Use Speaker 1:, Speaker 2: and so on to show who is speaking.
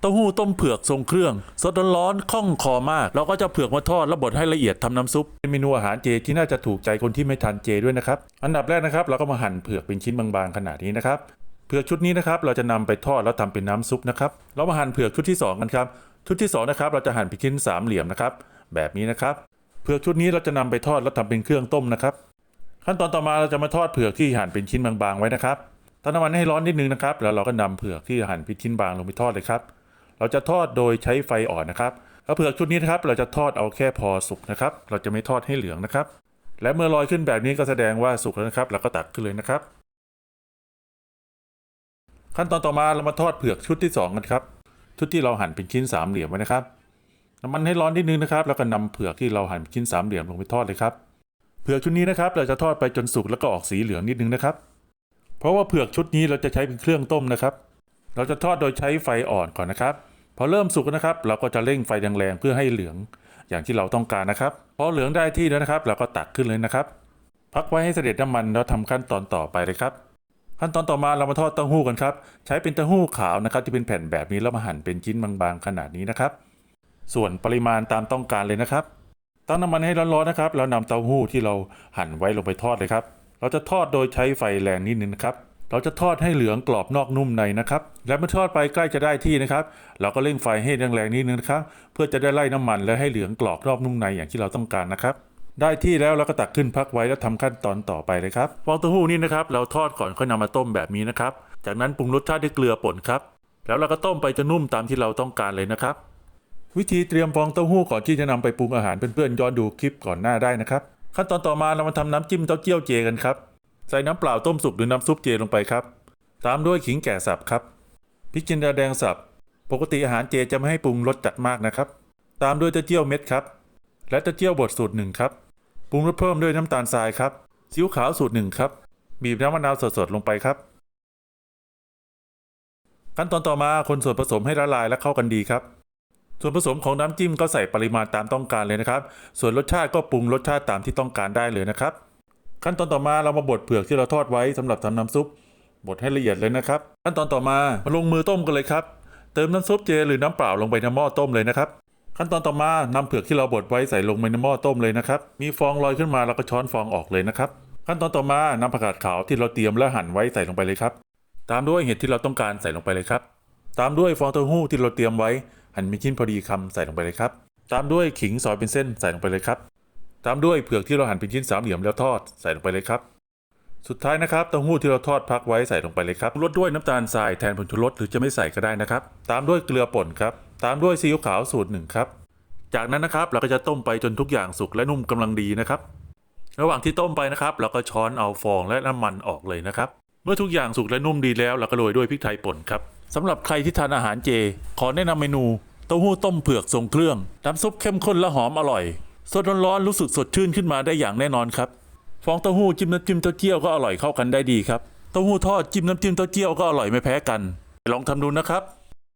Speaker 1: เต้าหู้ต้มเผือกทรงเครื่องสดร้อนๆคล่องคอมาก เราก็จะเผือกมาทอดแล้วบดให้ละเอียดทำน้ำซุปเป็นเมนูอาหารเจที่น่าจะถูกใจคนที่ไม่ทานเจด้วยนะครับอันดับแรกนะครับ เราก็มาหั่นเผือกเป็นชิ้นบางๆขนาดนี้นะครับเผือกชุดนี้นะครับเราจะนำไปทอดแล้วทำเป็นน้ำซุปนะครับเรามาหั่นเผือกชุดที่สองกันครับชุดที่สองนะครับเราจะหั่นเป็นชิ้นสามเหลี่ยมนะครับแบบนี้นะครับเผือกชุดนี้เราจะนำไปทอดแล้วทำเป็นเครื่องต้มนะครับ ขั้นตอนต่อมาเราจะมาทอดเผือกที่หั่นเป็นชิ้นบางๆไว้นะครับตั้งน้ำมันให้ร้อนนิดนึงนะครับแล้วเราก็นำเผือกที่หั่นเป็นชิ้นบางลงไปทอดเลยครับ เราจะทอดโดยใช้ไฟอ่อนนะครับแล้วเผือกชุดนี้นะครับเราจะทอดเอาแค่พอสุกนะครับ เราจะไม่ทอดให้เหลืองนะครับ และเมื่อลอยขึ้นแบบนี้ก็แสดงว่าสุกแล้วนะครับ เราก็ตักขึ้นเลยนะครับ ขั้นตอนต่อมาเรามาทอดเผือกชุดที่สองกันครับชุดที่เราหั่นเป็นชิ้นสามเหลี่ยมไว้นะครับน้ำมันให้ร้อนนิดนึงนะครับ แล้วก็นำเผือกที่เราหั่นเป็นชิ้นสามเหลี่ยมลงไปทอดเลยครับเผือกชุดนี้นะครับ เราจะทอดไปจนสุกแล้วก็ออกสีเหลืองนิดนึงนะครับ เพราะว่าเผือกชุดนี้เราจะใช้เป็นเครื่องต้มนะครับ เราจะทอดโดยใช้ไฟอ่อนก่อนนะครับ พอเริ่มสุกนะครับ เราก็จะเร่งไฟแรงๆเพื่อให้เหลือง อย่างที่เราต้องการนะครับ พอเหลืองได้ที่แล้วนะครับ เราก็ตักขึ้นเลยนะครับ พักไว้ให้เสด็จน้ำมันแล้วทำขั้นตอนต่อไปเลยครับ ขั้นตอนต่อมาเรามาทอดเต้าหู้กันครับ ใช้เป็นเต้าหู้ขาวนะครับ ที่เป็นแผ่นแบบนี้แล้วมาหั่นเป็นชิ้นบางๆขนาดนี้นะครับ ส่วนปริมาณตามต้องการเลยนะครับตั้งน้ำมันให้ร้อนๆนะครับแล้วนำเต้าหู้ที่เราหั่นไว้ลงไปทอดเลยครับ เราจะทอดโดยใช้ไฟแรงนิดนึงนะครับ เราจะทอดให้เหลืองกรอบนอกนุ่มในนะครับ และเมื่อทอดไปใกล้จะได้ที่นะครับ เราก็เร่งไฟให้แรงๆนิดนึงนะครับ เพื่อจะได้ไล่น้ำมันและให้เหลืองกรอบนอกนุ่มในอย่างที่เราต้องการนะครับ ได้ที่แล้วเราก็ตักขึ้นพักไว้แล้วทำขั้นตอนต่อไปเลยครับฟองเต้าหู้นี่นะครับ เราทอดก่อนค่อยนำมาต้มแบบนี้นะครับ จากนั้นปรุงรสชาติด้วยเกลือป่นครับ แล้วเราก็ต้มไปจนนุ่มตามที่เราต้องการเลยนะครับ วิธีเตรียมฟองเต้าหู้ก่อนที่จะนำไปปรุงอาหารเพื่อนๆย้อนดูคลิปก่อนหน้าได้นะครับ ขั้นตอนต่อมาเรามาทำน้ำจิ้มเต้าเจี้ยวเจกันครับ ใส่น้ำเปล่าต้มสุกหรือน้ำซุปเจลงไปครับ ตามด้วยขิงแก่สับครับพริกจินดาแดงสับ ปกติอาหารเจจะไม่ให้ปรุงรสจัดมากนะครับ ตามด้วยเต้าเจี้ยวเม็ดครับ และเต้าเจี้ยวบดสูตรหนึ่งครับ ปรุงรสเพิ่มด้วยน้ำตาลทรายครับซีอิ๊วขาวสูตรหนึ่งครับ บีบน้ำมะนาวสดๆลงไปครับ ขั้นตอนต่อมาคนส่วนผสมให้ละลายและเข้ากันดีครับ ส่วนผสมของน้ำจิ้มก็ใส่ปริมาณตามต้องการเลยนะครับ ส่วนรสชาติก็ปรุงรสชาติตามที่ต้องการได้เลยนะครับ ขั้นตอนต่อมาเรามาบดเผือกที่เราทอดไว้สำหรับทำน้ำซุปบดให้ละเอียดเลยนะครับ ขั้นตอนต่อมามาลงมือต้มกันเลยครับ เติมน้ำซุปเจหรือน้ำเปล่าลงไปในหม้อต้มเลยนะครับ ขั้นตอนต่อมานำเผือกที่เราบดไว้ใส่ลงไปในหม้อต้มเลยนะครับ มีฟองลอยขึ้นมาเราก็ช้อนฟองออกเลยนะครับ ขั้นตอนต่อมานำผักกาดขาวที่เราเตรียมและหั่นไว้ใส่ลงไปเลยครับ ตามด้วยเห็ดที่เราต้องการใส่ลงไปเลยครับ ตามด้วยฟองเต้าหู้ที่เราเตรียมไว้ หั่นเป็นชิ้นพอดีคำใส่ลงไปเลยครับ ตามด้วยขิงซอยเป็นเส้นใส่ลงไปเลยครับ ตามด้วยเผือกที่เราหั่นเป็นชิ้นสามเหลี่ยมแล้วทอดใส่ลงไปเลยครับ สุดท้ายนะครับเต้าหู้ที่เราทอดพักไว้ใส่ลงไปเลยครับรสด้วยน้ำตาลทรายแทนผงชูรสหรือจะไม่ใส่ก็ได้นะครับ ตามด้วยเกลือป่นครับ ตามด้วยซีอิ๊วขาวสูตรหนึ่งครับ จากนั้นนะครับเราก็จะต้มไปจนทุกอย่างสุกและนุ่มกำลังดีนะครับ ระหว่างที่ต้มไปนะครับ เราก็ช้อนเอาฟองและน้ำมันออกเลยนะครับ เมื่อทุกอย่างสุกและนุ่มดีแล้วเราก็โรยด้วยพริกไทยป่นครับสำหรับใครที่ทานอาหารเจ ขอแนะนำเมนูเต้าหู้ต้มเผือกทรงเครื่อง น้ำซุปเข้มข้นและหอมอร่อย สดร้อนๆรู้สึกสดชื่นขึ้นมาได้อย่างแน่นอนครับ ฟองเต้าหู้จิ้มน้ำจิ้มเต้าเจี้ยวก็อร่อยเข้ากันได้ดีครับ เต้าหู้ทอดจิ้มน้ำจิ้มเต้าเจี้ยวก็อร่อยไม่แพ้กัน ลองทำดูนะครับ